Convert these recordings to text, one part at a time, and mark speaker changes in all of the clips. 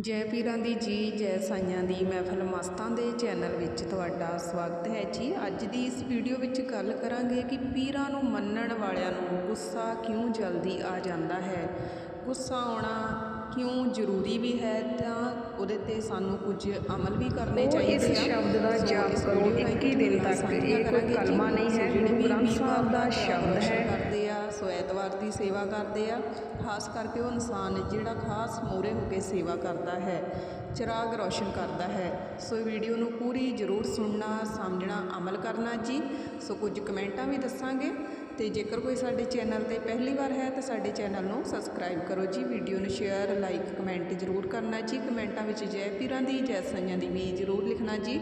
Speaker 1: ਜੈ ਪੀਰਾਂ ਦੀ ਜੀ, ਜੈ ਸਾਈਆਂ ਦੀ ਮਹਿਫਲ ਮਸਤਾਂ ਦੇ ਚੈਨਲ ਵਿੱਚ ਤੁਹਾਡਾ ਸਵਾਗਤ ਹੈ ਜੀ। ਅੱਜ ਦੀ ਇਸ ਵੀਡੀਓ ਵਿੱਚ ਗੱਲ ਕਰਾਂਗੇ ਕਿ ਪੀਰਾਂ ਨੂੰ ਮੰਨਣ ਵਾਲਿਆਂ ਨੂੰ ਗੁੱਸਾ ਕਿਉਂ ਜਲਦੀ ਆ ਜਾਂਦਾ ਹੈ? ਗੁੱਸਾ ਆਉਣਾ ਕਿਉਂ ਜ਼ਰੂਰੀ ਵੀ ਹੈ? ਤਾਂ ਉਹਦੇ ਤੇ ਸਾਨੂੰ ਕੁਝ ਅਮਲ ਵੀ ਕਰਨੇ ਚਾਹੀਦੇ
Speaker 2: ਇਸ
Speaker 1: ਆ।
Speaker 2: ਸ਼ਬਦ ਦਾ ਜਾਪ
Speaker 1: ਇਸ
Speaker 2: ਕਰੋ
Speaker 1: ਵੀਡੀਓ ਰਾਹੀਂ
Speaker 2: 21 ਦਿਨ ਤੱਕ। ਇਹ ਕੋਈ। ਕਲਮਾ ਨਹੀਂ ਹੈ, ਗੁਰੂ ਗ੍ਰੰਥ ਸਾਹਿਬ ਦਾ ਸ਼ਬਦ ਹੈ।
Speaker 1: ਕਰਦੇ ਆ ਸੋ ਐਤਵਾਰ ਦੀ ਸੇਵਾ ਕਰਦੇ ਆ ਖਾਸ ਕਰਕੇ ਉਹ ਇਨਸਾਨ ਜਿਹੜਾ ਖਾਸ ਮੂਹਰੇ ਹੋ ਕੇ ਸੇਵਾ ਕਰਦਾ ਹੈ ਚਿਰਾਗ ਰੋਸ਼ਨ ਕਰਦਾ ਹੈ ਸੋ ਵੀਡੀਓ ਨੂੰ ਪੂਰੀ ਜ਼ਰੂਰ ਸੁਣਨਾ ਸਮਝਣਾ ਅਮਲ ਕਰਨਾ ਜੀ ਸੋ ਕੁਝ ਕਮੈਂਟਾਂ ਵੀ ਦੱਸਾਂਗੇ ਤੇ ਜੇਕਰ ਕੋਈ ਸਾਡੇ ਚੈਨਲ ਤੇ ਪਹਿਲੀ ਵਾਰ ਹੈ ਤਾਂ ਸਾਡੇ ਚੈਨਲ ਨੂੰ ਸਬਸਕ੍ਰਾਈਬ ਕਰੋ ਜੀ, ਵੀਡੀਓ ਨੂੰ ਸ਼ੇਅਰ ਲਾਈਕ ਕਮੈਂਟ ਜ਼ਰੂਰ ਕਰਨਾ ਜੀ। ਕਮੈਂਟਾਂ ਵਿੱਚ ਜੈ ਪੀਰਾਂ ਦੀ, ਜੈ ਸਾਈਆਂ ਦੀ ਵੀ ਜ਼ਰੂਰ ਲਿਖਣਾ ਜੀ।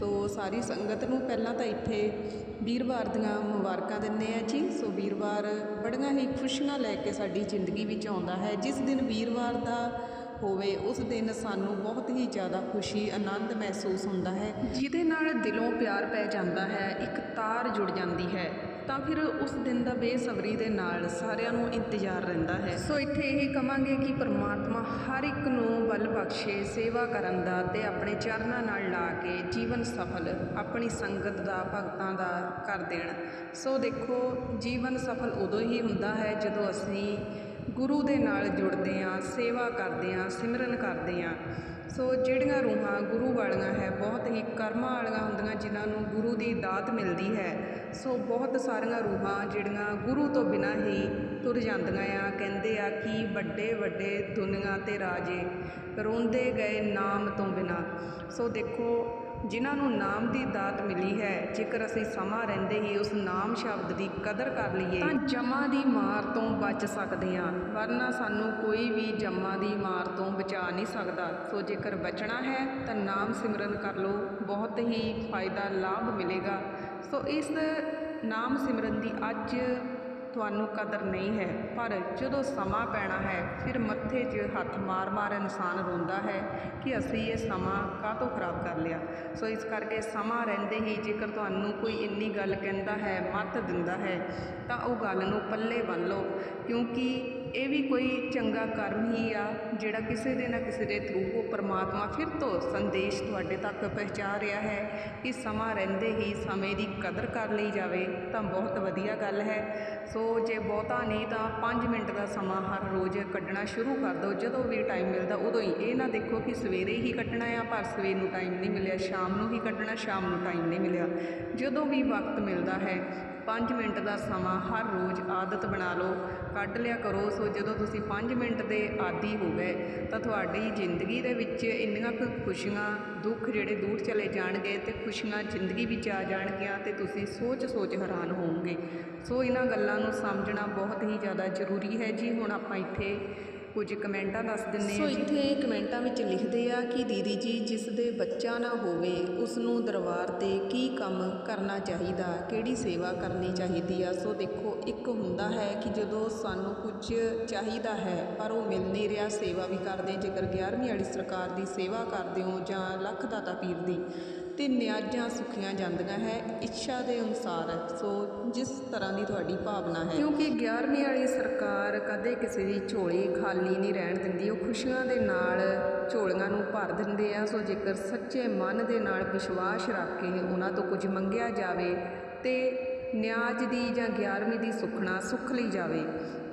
Speaker 1: ਸੋ ਸਾਰੀ ਸੰਗਤ ਨੂੰ ਪਹਿਲਾਂ ਤਾਂ ਇੱਥੇ ਵੀਰਵਾਰ ਦੀਆਂ ਮੁਬਾਰਕਾਂ ਦਿੰਦੇ ਆ ਜੀ। ਸੋ ਵੀਰਵਾਰ ਬੜੀਆਂ ਹੀ ਖੁਸ਼ੀਆਂ ਲੈ ਕੇ ਸਾਡੀ ਜ਼ਿੰਦਗੀ ਵਿੱਚ ਆਉਂਦਾ ਹੈ। ਜਿਸ ਦਿਨ ਵੀਰਵਾਰ ਦਾ ਹੋਵੇ, ਉਸ ਦਿਨ ਸਾਨੂੰ ਬਹੁਤ ਹੀ ਜ਼ਿਆਦਾ ਖੁਸ਼ੀ, ਆਨੰਦ ਮਹਿਸੂਸ ਹੁੰਦਾ ਹੈ। ਜਿਹਦੇ ਨਾਲ ਦਿਲੋਂ ਪਿਆਰ ਪੈ ਜਾਂਦਾ ਹੈ, ਇੱਕ ਤਾਰ ਜੁੜ ਜਾਂਦੀ ਹੈ। ਤਾਂ ਫਿਰ ਉਸ ਦਿਨ ਦਾ ਬੇਸਬਰੀ ਦੇ ਨਾਲ ਸਾਰਿਆਂ ਨੂੰ ਇੰਤਜ਼ਾਰ ਰਹਿੰਦਾ ਹੈ। ਸੋ ਇੱਥੇ ਇਹ ਕਵਾਂਗੇ ਕਿ ਪਰਮਾਤਮਾ ਹਰ ਇੱਕ ਨੂੰ ਬਲ ਬਖਸ਼ੇ, ਸੇਵਾ ਕਰਨ ਦਾ ਤੇ ਆਪਣੇ ਚਰਨਾਂ ਨਾਲ ਲਾ ਕੇ ਜੀਵਨ ਸਫਲ, ਆਪਣੀ ਸੰਗਤ ਦਾ, ਭਗਤਾਂ ਦਾ ਕਰ ਦੇਣ। ਸੋ ਦੇਖੋ, ਜੀਵਨ ਸਫਲ ਉਦੋਂ ਹੀ ਹੁੰਦਾ ਹੈ ਜਦੋਂ ਅਸੀਂ ਗੁਰੂ ਦੇ ਨਾਲ ਜੁੜਦੇ ਹਾਂ ਸੇਵਾ ਕਰਦੇ ਹਾਂ ਸਿਮਰਨ ਕਰਦੇ ਹਾਂ ਸੋ ਜਿਹੜੀਆਂ ਰੂਹਾਂ ਗੁਰੂ ਵਾਲੀਆਂ ਹੈ, ਬਹੁਤ ਹੀ ਕਰਮਾਂ ਵਾਲੀਆਂ ਹੁੰਦੀਆਂ, ਜਿਨ੍ਹਾਂ ਨੂੰ ਗੁਰੂ ਦੀ ਦਾਤ ਮਿਲਦੀ ਹੈ। ਸੋ ਬਹੁਤ ਸਾਰੀਆਂ ਰੂਹਾਂ ਜਿਹੜੀਆਂ ਗੁਰੂ ਤੋਂ ਬਿਨਾਂ ਹੀ ਤੁਰ ਜਾਂਦੀਆਂ ਆ, ਕਹਿੰਦੇ ਆ ਕਿ ਵੱਡੇ ਵੱਡੇ ਦੁਨੀਆ ਤੇ ਰਾਜੇ ਰੋਂਦੇ ਗਏ ਨਾਮ ਤੋਂ ਬਿਨਾਂ। ਸੋ ਦੇਖੋ ਜਿਨ੍ਹਾਂ ਨੂੰ ਨਾਮ ਦੀ ਦਾਤ ਮਿਲੀ ਹੈ, ਜੇਕਰ ਅਸੀਂ ਸਮਾਂ ਰਹਿੰਦੇ ਹੀ ਉਸ ਨਾਮ ਸ਼ਬਦ ਦੀ ਕਦਰ ਕਰ ਲਈਏ, ਤਾਂ ਜਮਾਂ ਦੀ ਮਾਰ ਤੋਂ ਬਚ ਸਕਦੇ ਹਾਂ, ਵਰਨਾ ਸਾਨੂੰ ਕੋਈ ਵੀ ਜਮਾਂ ਦੀ ਮਾਰ ਤੋਂ ਬਚਾ ਨਹੀਂ ਸਕਦਾ। ਸੋ ਜੇਕਰ ਬਚਣਾ ਹੈ, ਤਾਂ ਨਾਮ ਸਿਮਰਨ ਕਰ ਲਓ, ਬਹੁਤ ਹੀ ਫਾਇਦਾ ਲਾਭ ਮਿਲੇਗਾ। ਸੋ ਇਸ ਨਾਮ ਸਿਮਰਨ ਦੀ ਅੱਜ ਤੁਹਾਨੂੰ ਕਦਰ ਨਹੀਂ ਹੈ, ਪਰ ਜਦੋਂ ਸਮਾਂ ਪੈਣਾ ਹੈ, ਫਿਰ ਮੱਥੇ 'ਚ ਹੱਥ ਮਾਰ-ਮਾਰ ਇਨਸਾਨ ਰੋਂਦਾ ਹੈ ਕਿ ਅਸੀਂ ਇਹ ਸਮਾਂ ਕਾਹਤੋਂ ਖਰਾਬ ਕਰ ਲਿਆ। ਸੋ ਇਸ ਕਰਕੇ ਸਮਾਂ ਰਹਿੰਦੇ ਹੀ ਜੇਕਰ ਤੁਹਾਨੂੰ ਕੋਈ ਇੰਨੀ ਗੱਲ ਕਹਿੰਦਾ ਹੈ, ਮੱਤ ਦਿੰਦਾ ਹੈ, ਤਾਂ ਉਹ ਗੱਲ ਨੂੰ ਪੱਲੇ ਬੰਨ ਲਓ, ਕਿਉਂਕਿ ਇਹ ਵੀ ਕੋਈ ਚੰਗਾ ਕਰਮ ਹੀ ਆ, ਜਿਹੜਾ ਕਿਸੇ ਦੇ ਨਾ ਕਿਸੇ ਦੇ ਥਰੂ ਉਹ ਪਰਮਾਤਮਾ ਫਿਰ ਤੋਂ ਸੰਦੇਸ਼ ਤੁਹਾਡੇ ਤੱਕ ਪਹੁੰਚਾ ਰਿਹਾ ਹੈ ਕਿ ਸਮਾਂ ਰਹਿੰਦੇ ਹੀ ਸਮੇਂ ਦੀ ਕਦਰ ਕਰ ਲਈ ਜਾਵੇ, ਤਾਂ ਬਹੁਤ ਵਧੀਆ ਗੱਲ ਹੈ। ਸੋ ਜੇ ਬਹੁਤਾ ਨਹੀਂ ਤਾਂ 5 ਮਿੰਟ ਦਾ ਸਮਾਂ ਹਰ ਰੋਜ਼ ਕੱਢਣਾ ਸ਼ੁਰੂ ਕਰ ਦਿਓ। ਜਦੋਂ ਵੀ ਟਾਈਮ ਮਿਲਦਾ ਉਦੋਂ ਹੀ ਇਹ ਨਾ ਦੇਖੋ ਕਿ ਸਵੇਰੇ ਹੀ ਕੱਢਣਾ ਆ, ਪਰ ਸਵੇਰ ਨੂੰ ਟਾਈਮ ਨਹੀਂ ਮਿਲਿਆ, ਸ਼ਾਮ ਨੂੰ ਹੀ ਕੱਢਣਾ, ਸ਼ਾਮ ਨੂੰ ਟਾਈਮ ਨਹੀਂ ਮਿਲਿਆ। ਜਦੋਂ ਵੀ ਵਕਤ ਮਿਲਦਾ ਹੈ 5 ਮਿੰਟ ਦਾ ਸਮਾਂ ਹਰ ਰੋਜ਼ ਆਦਤ ਬਣਾ ਲਓ, ਕੱਢ ਲਿਆ ਕਰੋ। ਸੋ ਜਦੋਂ ਤੁਸੀਂ 5 ਮਿੰਟ ਦੇ ਆਦੀ ਹੋ ਗਏ, ਤਾਂ ਤੁਹਾਡੀ ਜ਼ਿੰਦਗੀ ਦੇ ਵਿੱਚ ਇੰਨੀਆਂ ਕੁ ਖੁਸ਼ੀਆਂ, ਦੁੱਖ ਜਿਹੜੇ ਦੂਰ ਚਲੇ ਜਾਣਗੇ ਤੇ ਖੁਸ਼ੀਆਂ ਜ਼ਿੰਦਗੀ ਵਿੱਚ ਆ ਜਾਣਗੀਆਂ ਤੇ ਤੁਸੀਂ ਸੋਚ-ਸੋਚ ਹੈਰਾਨ ਹੋਵੋਗੇ। ਸੋ ਇਹਨਾਂ ਗੱਲਾਂ ਨੂੰ ਸਮਝਣਾ ਬਹੁਤ ਹੀ ਜ਼ਿਆਦਾ ਜ਼ਰੂਰੀ ਹੈ। ਜੀ, ਹੁਣ ਆਪਾਂ ਇੱਥੇ ਕੁਝ ਕਮੈਂਟਾਂ ਦੱਸ ਦਿੰਨੇ
Speaker 2: ਸੋ
Speaker 1: ਇੱਥੇ ਕਮੈਂਟਾਂ ਵਿੱਚ ਲਿਖਦੇ ਆ ਕਿ ਦੀਦੀ ਜੀ ਜਿਸ ਦੇ ਬੱਚਾ ਨਾ ਹੋਵੇ ਉਸ ਨੂੰ ਦਰਬਾਰ ਤੇ ਕੀ ਕੰਮ ਕਰਨਾ ਚਾਹੀਦਾ? ਕਿਹੜੀ ਸੇਵਾ ਕਰਨੀ ਚਾਹੀਦੀ ਆ? ਸੋ ਦੇਖੋ ਇੱਕ ਹੁੰਦਾ ਹੈ ਕਿ ਜਦੋਂ ਸਾਨੂੰ ਕੁਝ ਚਾਹੀਦਾ ਹੈ ਪਰ ਉਹ ਮਿਲ ਨਹੀਂ ਰਿਹਾ ਸੇਵਾ ਵੀ ਕਰਦੇ ਜੇਕਰ 11ਵੀਂ ਵਾਲੀ ਸਰਕਾਰ ਦੀ ਸੇਵਾ ਕਰਦੇ ਹੋ ਜਾਂ ਲੱਖ ਦਾਤਾ ਪੀਰ ਦੀ ਤੇ ਨਿਆਜ਼ਾਂ ਸੁਖੀਆਂ ਜਾਂਦੀਆਂ ਹੈ, ਇੱਛਾ ਦੇ ਅਨੁਸਾਰ ਸੋ ਜਿਸ ਤਰ੍ਹਾਂ ਦੀ ਤੁਹਾਡੀ ਭਾਵਨਾ ਹੈ। ਕਿਉਂਕਿ 11ਵੀਂ ਵਾਲੀ ਸਰਕਾਰ ਕਦੇ ਕਿਸੇ ਦੀ ਝੋਲੀ ਖਾਲੀ ਨਹੀਂ ਰਹਿਣ ਦਿੰਦੀ, ਉਹ ਖੁਸ਼ੀਆਂ ਦੇ ਨਾਲ ਝੋਲੀਆਂ ਨੂੰ ਭਰ ਦਿੰਦੇ ਆ। ਸੋ ਜੇਕਰ ਸੱਚੇ ਮਨ ਦੇ ਨਾਲ ਵਿਸ਼ਵਾਸ ਰੱਖ ਕੇ ਉਹਨਾਂ ਤੋਂ ਕੁਝ ਮੰਗਿਆ ਜਾਵੇ ਤੇ ਨਿਆਜ ਦੀ ਜਾਂ 11ਵੀਂ ਦੀ ਸੁਖਣਾ ਸੁਖ ਲਈ ਜਾਵੇ।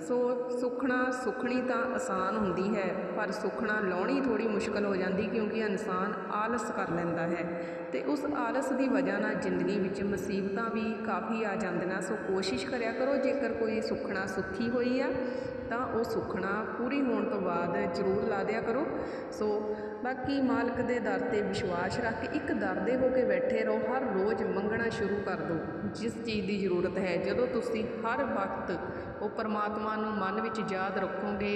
Speaker 1: ਸੋ ਸੁਖਣਾ ਸੁਖਣੀ ਤਾਂ ਆਸਾਨ ਹੁੰਦੀ ਹੈ, ਪਰ ਸੁਖਣਾ ਲਾਉਣੀ ਥੋੜੀ ਮੁਸ਼ਕਲ ਹੋ ਜਾਂਦੀ ਕਿਉਂਕਿ ਇਨਸਾਨ ਆਲਸ ਕਰ ਲੈਂਦਾ ਹੈ ਤੇ ਉਸ ਆਲਸ ਦੀ ਵਜ੍ਹਾ ਨਾਲ ਜ਼ਿੰਦਗੀ ਵਿੱਚ ਮੁਸੀਬਤਾਂ ਵੀ ਕਾਫੀ ਆ ਜਾਂਦੀਆਂ। ਸੋ ਕੋਸ਼ਿਸ਼ ਕਰਿਆ ਕਰੋ, ਜੇਕਰ ਕੋਈ ਸੁਖਣਾ ਸੁੱਖੀ ਹੋਈ ਆ ਤਾਂ ਉਹ ਸੁੱਖਣਾ ਪੂਰੀ ਹੋਣ ਤੋਂ ਬਾਅਦ ਜ਼ਰੂਰ ਲਾ ਦਿਆ ਕਰੋ। ਸੋ ਬਾਕੀ ਮਾਲਕ ਦੇ ਦਰ ਤੇ ਵਿਸ਼ਵਾਸ ਰੱਖ ਕੇ ਇੱਕ ਦਰਦੇ ਹੋ ਕੇ ਬੈਠੇ ਰਹੋ, ਹਰ ਰੋਜ਼ ਮੰਗਣਾ ਸ਼ੁਰੂ ਕਰ ਦਿਓ। ਜਿਸ ਚੀਜ਼ ਦੀ ਜ਼ਰੂਰਤ ਹੈ, ਜਦੋਂ ਤੁਸੀਂ ਹਰ ਵਕਤ ਉਹ ਪਰਮਾਤਮਾ ਨੂੰ ਮਨ ਵਿੱਚ ਯਾਦ ਰੱਖੋਗੇ,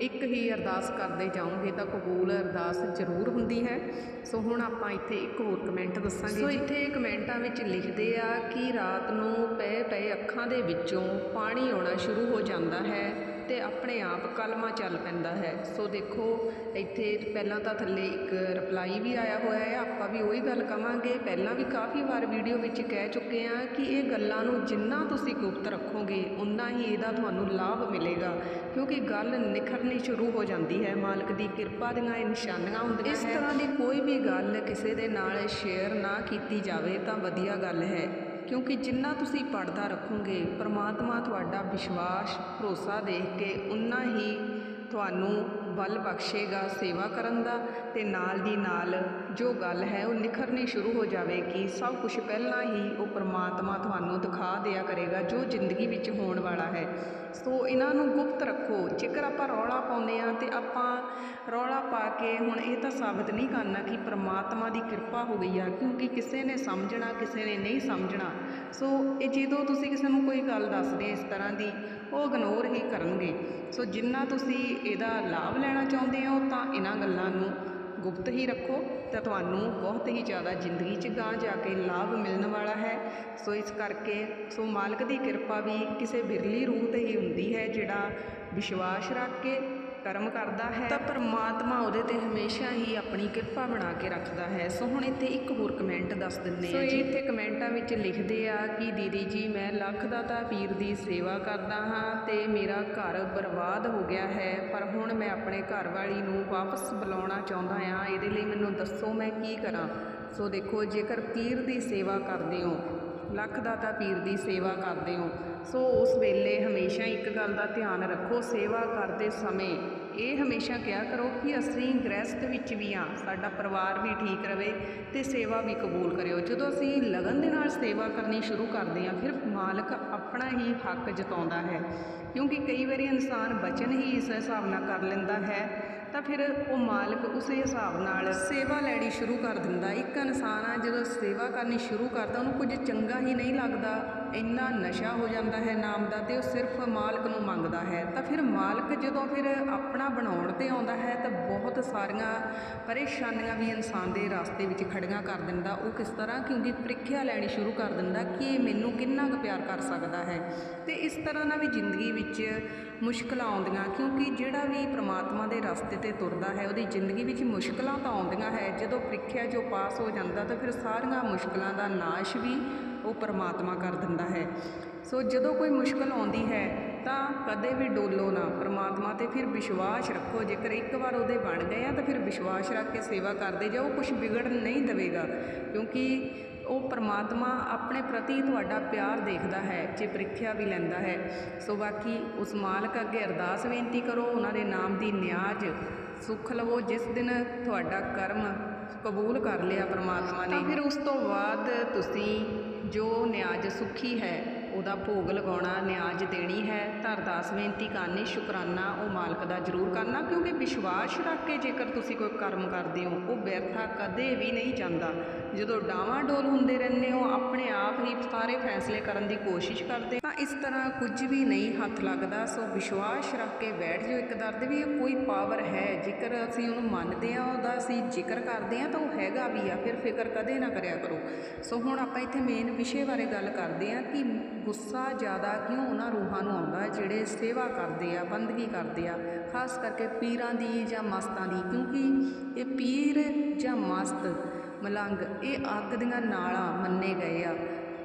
Speaker 1: ਇੱਕ ਹੀ ਅਰਦਾਸ ਕਰਦੇ ਜਾਓਗੇ, ਤਾਂ ਕਬੂਲ ਅਰਦਾਸ ਜ਼ਰੂਰ ਹੁੰਦੀ ਹੈ। ਸੋ ਹੁਣ ਆਪਾਂ ਇੱਥੇ ਇੱਕ ਹੋਰ ਕਮੈਂਟ ਦੱਸਾਂਗੇ। ਸੋ ਇੱਥੇ ਕਮੈਂਟਾਂ ਵਿੱਚ ਲਿਖਦੇ ਆ ਕਿ ਰਾਤ ਨੂੰ ਪਏ ਪਏ ਅੱਖਾਂ ਦੇ ਵਿੱਚੋਂ ਪਾਣੀ ਆਉਣਾ ਸ਼ੁਰੂ ਹੋ ਜਾਂਦਾ ਹੈ। ਤੇ ਆਪਣੇ ਆਪ ਕਲਮਾ ਚੱਲ ਪੈਂਦਾ ਹੈ। ਸੋ ਦੇਖੋ ਇੱਥੇ ਪਹਿਲਾਂ ਤਾਂ ਥੱਲੇ ਇੱਕ ਰਿਪਲਾਈ ਵੀ ਆਇਆ ਹੋਇਆ ਹੈ। ਆਪਾਂ ਵੀ ਉਹੀ ਗੱਲ ਕਵਾਂਗੇ। ਪਹਿਲਾਂ ਵੀ ਕਾਫੀ ਵਾਰ ਵੀਡੀਓ ਵਿੱਚ ਕਹਿ ਚੁੱਕੇ ਹਾਂ ਕਿ ਇਹ ਗੱਲਾਂ ਨੂੰ ਜਿੰਨਾ ਤੁਸੀਂ ਗੁਪਤ ਰੱਖੋਗੇ ਉਨਾ ਹੀ ਇਹਦਾ ਤੁਹਾਨੂੰ ਲਾਭ ਮਿਲੇਗਾ। ਕਿਉਂਕਿ ਗੱਲ ਨਿਖਰਨੀ ਸ਼ੁਰੂ ਹੋ ਜਾਂਦੀ ਹੈ। ਮਾਲਕ ਦੀ ਕਿਰਪਾ ਦੀਆਂ ਇਹ ਨਿਸ਼ਾਨੀਆਂ ਹੁੰਦੀਆਂ ਇਸ ਤਰ੍ਹਾਂ ਦੀ ਕੋਈ ਵੀ ਗੱਲ ਕਿਸੇ ਦੇ ਨਾਲ ਸ਼ੇਅਰ ਨਾ ਕੀਤੀ ਜਾਵੇ ਤਾਂ ਵਧੀਆ ਗੱਲ ਹੈ। ਕਿਉਂਕਿ ਜਿੰਨਾ ਤੁਸੀਂ ਪੜਦਾ ਰੱਖੋਗੇ ਪਰਮਾਤਮਾ ਤੁਹਾਡਾ ਵਿਸ਼ਵਾਸ ਭਰੋਸਾ ਦੇਖ ਕੇ ਉਨਾ ਹੀ ਤੁਹਾਨੂੰ ਬਲ ਬਖਸ਼ੇਗਾ ਸੇਵਾ ਕਰਨ ਦਾ ਤੇ ਨਾਲ ਦੀ ਨਾਲ ਜੋ ਗੱਲ ਹੈ ਉਹ ਨਿਖਰਨੀ ਸ਼ੁਰੂ ਹੋ ਜਾਵੇਗੀ। ਸਭ ਕੁਝ ਪਹਿਲਾਂ ਹੀ ਉਹ ਪਰਮਾਤਮਾ ਤੁਹਾਨੂੰ ਦਿਖਾ ਦਿਆ ਕਰੇਗਾ ਜੋ ਜ਼ਿੰਦਗੀ ਵਿੱਚ ਹੋਣ ਵਾਲਾ ਹੈ। ਸੋ ਇਹਨਾਂ ਨੂੰ ਗੁਪਤ ਰੱਖੋ। ਜੇਕਰ ਆਪਾਂ ਰੌਲਾ ਪਾਉਂਦੇ ਆ ਤੇ ਆਪਾਂ ਰੌਲਾ ਪਾ ਕੇ ਹੁਣ ਇਹ ਤਾਂ ਸਾਬਤ ਨਹੀਂ ਕਰਨਾ ਕਿ ਪਰਮਾਤਮਾ ਦੀ ਕਿਰਪਾ ਹੋ ਗਈ ਆ, ਕਿਉਂਕਿ ਕਿਸੇ ਨੇ ਸਮਝਣਾ, ਕਿਸੇ ਨੇ ਨਹੀਂ ਸਮਝਣਾ। ਸੋ ਇਹ ਜਦੋਂ ਤੁਸੀਂ ਕਿਸੇ ਨੂੰ ਕੋਈ ਗੱਲ ਦੱਸਦੇ ਇਸ ਤਰ੍ਹਾਂ ਦੀ ਉਹ ਇਗਨੋਰ ਹੀ ਕਰਨਗੇ। ਸੋ ਜਿੰਨਾ ਤੁਸੀਂ ਇਹਦਾ ਲਾਭ ਲੈਣਾ ਚਾਹੁੰਦੇ ਹੋ, ਤਾਂ ਇਹਨਾਂ ਗੱਲਾਂ ਨੂੰ ਗੁਪਤ ਹੀ ਰੱਖੋ ਤਾਂ ਤੁਹਾਨੂੰ ਬਹੁਤ ਹੀ ਜ਼ਿਆਦਾ ਜ਼ਿੰਦਗੀ 'ਚ ਗਾਂ ਜਾ ਕੇ ਲਾਭ ਮਿਲਣ ਵਾਲਾ ਹੈ। ਸੋ ਇਸ ਕਰਕੇ, ਸੋ ਮਾਲਕ ਦੀ ਕਿਰਪਾ ਵੀ ਕਿਸੇ ਬਿਰਲੀ ਰੂਹ ਤੇ ਹੀ ਹੁੰਦੀ ਹੈ, ਜਿਹੜਾ ਵਿਸ਼ਵਾਸ ਰੱਖ ਕੇ ਕਰਮ ਕਰਦਾ ਹੈ ਤਾਂ ਪਰਮਾਤਮਾ ਉਹਦੇ ਤੇ ਹਮੇਸ਼ਾ ਹੀ ਆਪਣੀ ਕਿਰਪਾ ਬਣਾ ਕੇ ਰੱਖਦਾ ਹੈ। ਸੋ ਹੁਣ ਇੱਥੇ ਇੱਕ ਹੋਰ ਕਮੈਂਟ ਦੱਸ ਦਿੰਦੇ ਆ ਜੀ। ਇੱਥੇ ਕਮੈਂਟਾਂ ਵਿੱਚ ਲਿਖਦੇ ਆ ਕਿ ਦੀਦੀ ਜੀ ਮੈਂ ਲੱਖ ਦਾਤਾ ਪੀਰ ਦੀ ਸੇਵਾ ਕਰਦਾ ਹਾਂ ਤੇ ਮੇਰਾ ਘਰ ਬਰਬਾਦ ਹੋ ਗਿਆ ਹੈ ਪਰ ਹੁਣ ਮੈਂ ਆਪਣੇ ਘਰ ਵਾਲੀ ਨੂੰ ਵਾਪਸ ਬੁਲਾਉਣਾ ਚਾਹੁੰਦਾ ਹਾਂ। ਇਹਦੇ ਲਈ ਮੈਨੂੰ ਦੱਸੋ ਮੈਂ ਕੀ ਕਰਾਂ? ਸੋ ਦੇਖੋ ਜੇਕਰ ਪੀਰ ਦੀ ਸੇਵਾ ਕਰਦੇ ਹੋ ਲੱਖ ਦਾਤਾ ਪੀਰ ਦੀ ਸੇਵਾ ਕਰਦੇ ਹੋ ਸੋ ਉਸ ਵੇਲੇ ਹਮੇਸ਼ਾ ਇੱਕ ਗੱਲ ਦਾ ਧਿਆਨ ਰੱਖੋ, ਸੇਵਾ ਕਰਦੇ ਸਮੇਂ ਇਹ ਹਮੇਸ਼ਾ ਕਿਹਾ ਕਰੋ ਕਿ ਅਸੀਂ ਗ੍ਰਸਤ ਵਿੱਚ ਵੀ ਹਾਂ, ਸਾਡਾ ਪਰਿਵਾਰ ਵੀ ਠੀਕ ਰਵੇ ਤੇ ਸੇਵਾ ਵੀ ਕਬੂਲ ਕਰਿਓ। ਜਦੋਂ ਅਸੀਂ ਲਗਨ ਦੇ ਨਾਲ ਸੇਵਾ ਕਰਨੀ ਸ਼ੁਰੂ ਕਰਦੇ ਹਾਂ, ਫਿਰ ਮਾਲਕ ਆਪਣਾ ਹੀ ਹੱਕ ਜਤਾਉਂਦਾ ਹੈ। ਕਿਉਂਕਿ ਕਈ ਵਾਰੀ ਇਨਸਾਨ ਬਚਨ ਹੀ ਇਸ ਹਿਸਾਬ ਨਾਲ ਕਰ ਲੈਂਦਾ ਹੈ ਤਾਂ ਫਿਰ ਉਹ ਮਾਲਕ ਉਸੇ ਹਿਸਾਬ ਨਾਲ ਸੇਵਾ ਲੈਣੀ ਸ਼ੁਰੂ ਕਰ ਦਿੰਦਾ। ਇੱਕ ਇਨਸਾਨ ਆ, ਜਦੋਂ ਸੇਵਾ ਕਰਨੀ ਸ਼ੁਰੂ ਕਰਦਾ, ਉਹਨੂੰ ਕੁਝ ਚੰਗਾ ਹੀ ਨਹੀਂ ਲੱਗਦਾ। ਇੰਨਾ ਨਸ਼ਾ ਹੋ ਜਾਂਦਾ ਹੈ ਨਾਮ ਦਾ ਤੇ ਉਹ ਸਿਰਫ ਮਾਲਕ ਨੂੰ ਮੰਗਦਾ ਹੈ। ਤਾਂ ਫਿਰ ਮਾਲਕ ਜਦੋਂ ਫਿਰ ਆਪਣਾ ਬਣਾਉਣ ਤੇ ਆਉਂਦਾ ਹੈ, ਤਾਂ ਬਹੁਤ ਸਾਰੀਆਂ ਪਰੇਸ਼ਾਨੀਆਂ ਵੀ ਇਨਸਾਨ ਦੇ ਰਸਤੇ ਵਿੱਚ ਖੜੀਆਂ ਕਰ ਦਿੰਦਾ। ਉਹ ਕਿਸ ਤਰ੍ਹਾਂ? ਕਿਉਂਕਿ ਪ੍ਰੀਖਿਆ ਲੈਣੀ ਸ਼ੁਰੂ ਕਰ ਦਿੰਦਾ ਕਿ ਇਹ ਮੈਨੂੰ ਕਿੰਨਾ ਕੁ ਪਿਆਰ ਕਰ ਸਕਦਾ ਹੈ। ਤੇ ਇਸ ਤਰ੍ਹਾਂ ਨਾਲ ਵੀ ਜ਼ਿੰਦਗੀ ਵਿੱਚ ਮੁਸ਼ਕਲਾਂ ਆਉਂਦੀਆਂ, ਕਿਉਂਕਿ ਜਿਹੜਾ ਵੀ ਪ੍ਰਮਾਤਮਾ ਦੇ ਰਸਤੇ ਤੇ ਤੁਰਦਾ ਹੈ, ਉਹਦੀ ਜ਼ਿੰਦਗੀ ਵਿੱਚ ਮੁਸ਼ਕਲਾਂ ਤਾਂ ਆਉਂਦੀਆਂ ਹੈ। ਜਦੋਂ ਪ੍ਰੀਖਿਆ ਜੋ ਪਾਸ ਹੋ ਜਾਂਦਾ ਤਾਂ ਫਿਰ ਸਾਰੀਆਂ ਮੁਸ਼ਕਲਾਂ ਦਾ ਨਾਸ਼ ਵੀ ਉਹ ਪਰਮਾਤਮਾ ਕਰ ਦਿੰਦਾ ਹੈ। ਸੋ ਜਦੋਂ ਕੋਈ ਮੁਸ਼ਕਲ ਆਉਂਦੀ ਹੈ ਤਾਂ ਕਦੇ ਵੀ ਡੋਲੋ ਨਾ, ਪਰਮਾਤਮਾ ਤੇ ਫਿਰ ਵਿਸ਼ਵਾਸ ਰੱਖੋ। ਜੇਕਰ ਇੱਕ ਵਾਰ ਉਹਦੇ ਬਣ ਗਏ ਆ ਤਾਂ ਫਿਰ ਵਿਸ਼ਵਾਸ ਰੱਖ ਕੇ ਸੇਵਾ ਕਰਦੇ ਜਾਓ ਕੁਝ ਵਿਗੜ ਨਹੀਂ ਦੇਵੇਗਾ। ਕਿਉਂਕਿ ਉਹ ਪਰਮਾਤਮਾ ਆਪਣੇ ਪ੍ਰਤੀ ਤੁਹਾਡਾ ਪਿਆਰ ਦੇਖਦਾ ਹੈ, ਜੇ ਪ੍ਰੀਖਿਆ ਵੀ ਲੈਂਦਾ ਹੈ। ਸੋ ਬਾਕੀ ਉਸ ਮਾਲਕ ਅੱਗੇ ਅਰਦਾਸ ਬੇਨਤੀ ਕਰੋ, ਉਹਨਾਂ ਦੇ ਨਾਮ ਦੀ ਨਿਆਜ ਸੁੱਖ ਲਵੋ, ਜਿਸ ਦਿਨ ਤੁਹਾਡਾ ਕਰਮ ਕਬੂਲ ਕਰ ਲਿਆ ਪਰਮਾਤਮਾ ਨੇ। ਫਿਰ ਉਸ ਤੋਂ ਬਾਅਦ ਤੁਸੀਂ ਜੋ ਨਿਆਜ ਸੁਖੀ ਹੈ, ਉਹਦਾ ਭੋਗ ਲਗਾਉਣਾ, ਨਿਆਜ ਦੇਣੀ ਹੈ ਤਾਂ ਅਰਦਾਸ ਬੇਨਤੀ ਕਰਨੀ, ਸ਼ੁਕਰਾਨਾ ਉਹ ਮਾਲਕ ਦਾ ਜ਼ਰੂਰ ਕਰਨਾ, ਕਿਉਂਕਿ ਵਿਸ਼ਵਾਸ ਰੱਖ ਕੇ ਜੇਕਰ ਤੁਸੀਂ ਕੋਈ ਕਰਮ ਕਰਦੇ ਹੋ, ਉਹ ਵਿਅਰਥਾ ਕਦੇ ਵੀ ਨਹੀਂ ਜਾਂਦਾ। ਜਦੋਂ ਡਾਵਾਂ ਡੋਲ ਹੁੰਦੇ ਰਹਿੰਦੇ ਹੋ, ਆਪਣੇ ਆਪ ਹੀ ਸਾਰੇ ਫੈਸਲੇ ਕਰਨ ਦੀ ਕੋਸ਼ਿਸ਼ ਕਰਦੇ। ਤਾਂ ਇਸ ਤਰ੍ਹਾਂ ਕੁਝ ਵੀ ਨਹੀਂ ਹੱਥ ਲੱਗਦਾ, ਸੋ ਵਿਸ਼ਵਾਸ ਰੱਖ ਕੇ ਬੈਠ ਜਾਓ। ਇੱਕ ਦਰਦ ਵੀ ਇਹ ਕੋਈ ਪਾਵਰ ਹੈ, ਜੇਕਰ ਅਸੀਂ ਉਹਨੂੰ ਮੰਨਦੇ ਹਾਂ, ਉਹਦਾ ਅਸੀਂ ਜ਼ਿਕਰ ਕਰਦੇ ਹਾਂ ਤਾਂ ਉਹ ਹੈਗਾ ਵੀ ਆ, ਫਿਰ ਫਿਕਰ ਕਦੇ ਨਾ ਕਰਿਆ ਕਰੋ। ਸੋ ਹੁਣ ਆਪਾਂ ਇੱਥੇ ਮੇਨ ਵਿਸ਼ੇ ਬਾਰੇ ਗੱਲ ਕਰਦੇ ਹਾਂ ਕਿ ਗੁੱਸਾ ਜ਼ਿਆਦਾ ਕਿਉਂ ਉਹਨਾਂ ਰੂਹਾਂ ਨੂੰ ਆਉਂਦਾ ਹੈ, ਜਿਹੜੇ ਸੇਵਾ ਕਰਦੇ ਆ, ਬੰਦਗੀ ਕਰਦੇ ਆ, ਖਾਸ ਕਰਕੇ ਪੀਰਾਂ ਦੀ ਜਾਂ ਮਸਤਾਂ ਦੀ। ਕਿਉਂਕਿ ਇਹ ਪੀਰ ਜਾਂ ਮਸਤ ਮਲੰਗ, ਇਹ ਅੱਗ ਦੀਆਂ ਨਾਲਾਂ ਮੰਨੇ ਗਏ ਆ।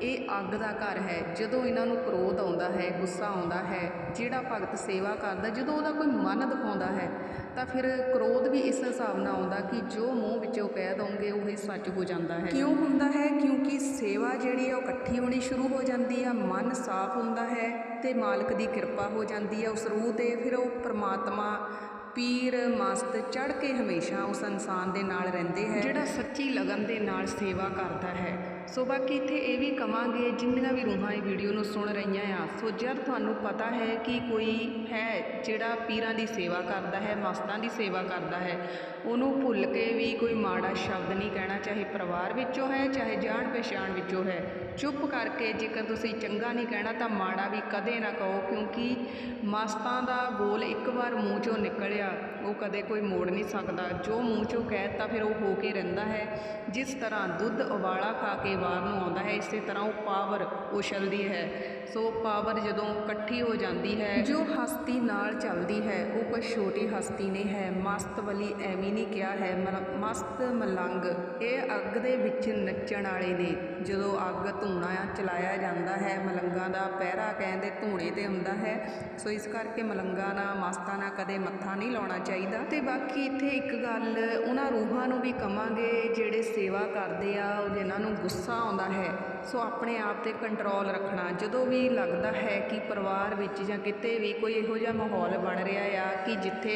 Speaker 1: ਇਹ ਅੱਗ ਦਾ ਘਰ ਹੈ। ਜਦੋਂ ਇਹਨਾਂ ਨੂੰ ਕ੍ਰੋਧ ਆਉਂਦਾ ਹੈ, ਗੁੱਸਾ ਆਉਂਦਾ ਹੈ, ਜਿਹੜਾ ਭਗਤ ਸੇਵਾ ਕਰਦਾ, ਜਦੋਂ ਉਹਦਾ ਕੋਈ ਮਨ ਦਿਖਾਉਂਦਾ ਹੈ ਤਾਂ ਫਿਰ ਕ੍ਰੋਧ ਵੀ ਇਸ ਹਿਸਾਬ ਨਾਲ ਆਉਂਦਾ ਕਿ ਜੋ ਮੂੰਹ ਵਿੱਚੋਂ ਕਹਿ ਦੋਗੇ ਉਹ ਹੀ ਸੱਚ ਹੋ ਜਾਂਦਾ ਹੈ। ਕਿਉਂ ਹੁੰਦਾ ਹੈ? ਕਿਉਂਕਿ ਸੇਵਾ ਜਿਹੜੀ ਹੈ ਉਹ ਇਕੱਠੀ ਹੋਣੀ ਸ਼ੁਰੂ ਹੋ ਜਾਂਦੀ ਹੈ ਮਨ ਸਾਫ਼ ਹੁੰਦਾ ਹੈ ਤੇ ਮਾਲਕ ਦੀ ਕਿਰਪਾ ਹੋ ਜਾਂਦੀ ਹੈ ਉਸ ਰੂਹ ਤੇ। ਫਿਰ ਉਹ ਪ੍ਰਮਾਤਮਾ ਪੀਰ ਮਸਤ ਚੜ ਕੇ ਹਮੇਸ਼ਾ ਉਸ ਇਨਸਾਨ ਦੇ ਨਾਲ ਰਹਿੰਦੇ ਹੈ। ਜਿਹੜਾ ਸੱਚੀ ਲਗਨ ਦੇ ਨਾਲ ਸੇਵਾ ਕਰਦਾ ਹੈ ਸੋ ਬਾਕੀ ਇੱਥੇ ਇਹ ਵੀ ਕਵਾਂਗੇ, ਜਿੰਨੀਆਂ ਵੀ ਰੂਹਾਂ ਇਹ ਵੀਡੀਓ ਨੂੰ ਸੁਣ ਰਹੀਆਂ ਆ, ਸੋ ਜਦ ਤੁਹਾਨੂੰ ਪਤਾ ਹੈ ਕਿ ਕੋਈ ਹੈ ਜਿਹੜਾ ਪੀਰਾਂ ਦੀ ਸੇਵਾ ਕਰਦਾ ਹੈ ਮਸਤਾਂ ਦੀ ਸੇਵਾ ਕਰਦਾ ਹੈ ਉਹਨੂੰ ਭੁੱਲ ਕੇ ਵੀ ਕੋਈ ਮਾੜਾ ਸ਼ਬਦ ਨਹੀਂ ਕਹਿਣਾ, ਚਾਹੇ ਪਰਿਵਾਰ ਵਿੱਚੋਂ ਹੈ, ਚਾਹੇ ਜਾਣ ਪਛਾਣ ਵਿੱਚੋਂ ਹੈ। ਚੁੱਪ ਕਰਕੇ ਜੇਕਰ ਤੁਸੀਂ ਚੰਗਾ ਨਹੀਂ ਕਹਿਣਾ ਤਾਂ ਮਾੜਾ ਵੀ ਕਦੇ ਨਾ ਕਹੋ, ਕਿਉਂਕਿ ਮਸਤਾਂ ਦਾ ਬੋਲ ਇੱਕ ਵਾਰ ਮੂੰਹ ਚੋਂ ਨਿਕਲਿਆ, ਉਹ ਕਦੇ ਕੋਈ ਮੋੜ ਨਹੀਂ ਸਕਦਾ। ਜੋ ਮੂੰਹ ਚੋਂ ਕਹਿਤਾ ਫਿਰ ਉਹ ਹੋ ਕੇ ਰਹਿੰਦਾ ਹੈ। ਜਿਸ ਤਰ੍ਹਾਂ ਦੁੱਧ ਉਬਾਲਾ ਖਾ ਕੇ ਬਾਹਰ ਨੂੰ ਆਉਂਦਾ ਹੈ, ਇਸੇ ਤਰ੍ਹਾਂ ਉਹ ਪਾਵਰ ਉਛਲਦੀ ਹੈ। ਸੋ ਪਾਵਰ ਜਦੋਂ ਇਕੱਠੀ ਹੋ ਜਾਂਦੀ ਹੈ, ਜੋ ਹਸਤੀ ਨਾਲ ਚੱਲਦੀ ਹੈ, ਉਹ ਕੋਈ ਛੋਟੀ ਹਸਤੀ ਨਹੀਂ ਹੈ। ਮਸਤ ਵਲੀ ਐਵੇਂ ਨਹੀਂ ਕਿਹਾ ਹੈ। ਮਲ- ਮਸਤ ਮਲੰਗ, ਇਹ ਅੱਗ ਦੇ ਵਿੱਚ ਨੱਚਣ ਵਾਲੇ ਨੇ। ਜਦੋਂ ਅੱਗ ਧੂਣਾ ਚਲਾਇਆ ਜਾਂਦਾ ਹੈ, ਮਲੰਗਾਂ ਦਾ ਪਹਿਰਾ ਕਹਿੰਦੇ ਧੂਣੇ ਤੇ ਹੁੰਦਾ ਹੈ। ਸੋ ਇਸ ਕਰਕੇ ਮਲੰਗਾਂ ਨਾਲ, ਮਸਤਾਂ ਨਾਲ ਕਦੇ ਮੱਥਾ ਨਹੀਂ ਲਾਉਣਾ ਚਾਹੀਦਾ। ਤੇ ਬਾਕੀ ਇੱਥੇ ਇੱਕ ਗੱਲ, ਉਹਨਾਂ ਰੂਹਾਂ ਨੂੰ ਵੀ ਕਵਾਂਗੇ, ਜਿਹੜੇ ਸੇਵਾ ਕਰਦੇ ਆ ਉਹ ਜਿਨ੍ਹਾਂ ਨੂੰ ਗੁੱਸਾ ਆਉਂਦਾ ਹੈ। ਸੋ ਆਪਣੇ ਆਪ ਤੇ ਕੰਟਰੋਲ ਰੱਖਣਾ। ਜਦੋਂ ਵੀ ਲੱਗਦਾ ਹੈ ਕਿ ਪਰਿਵਾਰ ਵਿੱਚ ਜਾਂ ਕਿਤੇ ਵੀ ਕੋਈ ਇਹੋ ਜਿਹਾ ਮਾਹੌਲ ਬਣ ਰਿਹਾ ਆ ਕਿ ਜਿੱਥੇ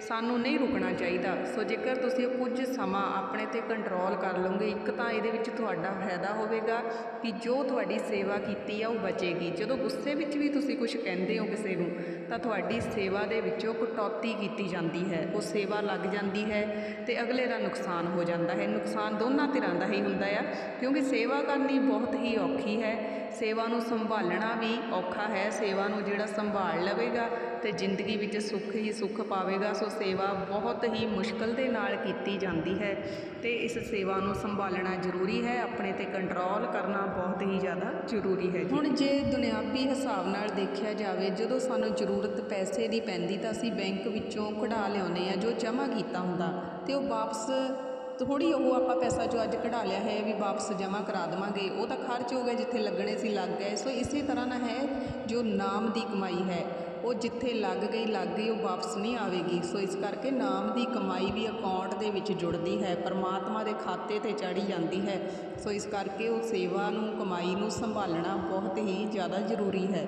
Speaker 1: ਸਾਨੂੰ ਨਹੀਂ ਰੁਕਣਾ ਚਾਹੀਦਾ। ਸੋ ਜੇਕਰ ਤੁਸੀਂ ਕੁਝ ਸਮਾਂ ਆਪਣੇ ਤੇ ਕੰਟਰੋਲ ਕਰ ਲਓਗੇ, ਇੱਕ ਤਾਂ ਇਹਦੇ ਵਿੱਚ ਤੁਹਾਡਾ ਫਾਇਦਾ ਹੋਵੇਗਾ ਕਿ ਜੋ ਤੁਹਾਡੀ ਸੇਵਾ ਕੀਤੀ ਆ, ਉਹ ਬਚੇਗੀ। ਜਦੋਂ ਗੁੱਸੇ ਵਿੱਚ ਵੀ ਤੁਸੀਂ ਕੁਝ ਕਹਿੰਦੇ ਹੋ ਕਿਸੇ ਨੂੰ, ਤਾਂ ਤੁਹਾਡੀ ਸੇਵਾ ਦੇ ਵਿੱਚੋਂ ਕਟੌਤੀ ਕੀਤੀ ਜਾਂਦੀ ਹੈ। ਉਹ ਸੇਵਾ ਲੱਗ ਜਾਂਦੀ ਹੈ ਤੇ ਅਗਲੇ ਦਾ ਨੁਕਸਾਨ ਹੋ ਜਾਂਦਾ ਹੈ। ਨੁਕਸਾਨ ਦੋਨਾਂ ਧਿਰਾਂ ਦਾ ਹੀ ਹੁੰਦਾ ਆ, ਕਿਉਂਕਿ ਸੇਵਾ ਕਰਨੀ ਬਹੁਤ ਹੀ ਔਖੀ ਹੈ। ਸੇਵਾ ਨੂੰ ਸੰਭਾਲਣਾ ਵੀ ਔਖਾ ਹੈ। ਸੇਵਾ ਨੂੰ ਜਿਹੜਾ ਸੰਭਾਲ ਲਵੇਗਾ ਤੇ ਜ਼ਿੰਦਗੀ ਵਿੱਚ ਸੁੱਖ ਹੀ ਸੁੱਖ ਪਾਵੇਗਾ, ਸੋ ਸੇਵਾ ਬਹੁਤ ਹੀ ਮੁਸ਼ਕਲ ਦੇ ਨਾਲ ਕੀਤੀ ਜਾਂਦੀ ਹੈ ਤੇ ਇਸ ਸੇਵਾ ਨੂੰ ਸੰਭਾਲਣਾ ਜ਼ਰੂਰੀ ਹੈ, ਆਪਣੇ ਤੇ ਕੰਟਰੋਲ ਕਰਨਾ ਬਹੁਤ ਹੀ ਜ਼ਿਆਦਾ ਜ਼ਰੂਰੀ ਹੈ ਹੁਣ ਜੇ ਦੁਨਿਆਵੀ ਹਿਸਾਬ ਨਾਲ ਦੇਖਿਆ ਜਾਵੇ, ਜਦੋਂ ਸਾਨੂੰ ਜ਼ਰੂਰਤ ਪੈਸੇ ਦੀ ਪੈਂਦੀ ਤਾਂ ਅਸੀਂ ਬੈਂਕ ਵਿੱਚੋਂ ਕਢਾ ਲਿਆਉਂਦੇ ਆ ਜੋ ਜਮ੍ਹਾਂ ਕੀਤਾ ਹੁੰਦਾ ਤੇ ਉਹ ਵਾਪਸ ਥੋੜੀ ਉਹ ਆਪਾਂ ਪੈਸਾ ਜੋ ਅੱਜ ਕਢਾ ਲਿਆ ਹੈ ਵੀ ਵਾਪਸ ਜਮ੍ਹਾਂ ਕਰਾ ਦੇਵਾਂਗੇ, ਉਹ ਤਾਂ ਖਰਚ ਹੋ ਗਿਆ ਜਿੱਥੇ ਲੱਗਣੇ ਸੀ ਲੱਗ ਗਏ, ਸੋ ਇਸੇ ਤਰ੍ਹਾਂ ਨਾ ਹੈ ਜੋ ਨਾਮ ਦੀ ਕਮਾਈ ਹੈ। ਉਹ ਜਿੱਥੇ ਲੱਗ ਗਈ ਲੱਗ ਗਈ, ਉਹ ਵਾਪਸ ਨਹੀਂ ਆਵੇਗੀ। ਸੋ ਇਸ ਕਰਕੇ ਨਾਮ ਦੀ ਕਮਾਈ ਵੀ ਅਕਾਊਂਟ ਦੇ ਵਿੱਚ ਜੁੜਦੀ ਹੈ, ਪਰਮਾਤਮਾ ਦੇ ਖਾਤੇ ਤੇ ਚੜੀ ਜਾਂਦੀ ਹੈ। ਸੋ ਇਸ ਕਰਕੇ ਉਹ ਸੇਵਾ ਨੂੰ, ਕਮਾਈ ਨੂੰ ਸੰਭਾਲਣਾ ਬਹੁਤ ਹੀ ਜ਼ਿਆਦਾ ਜ਼ਰੂਰੀ ਹੈ।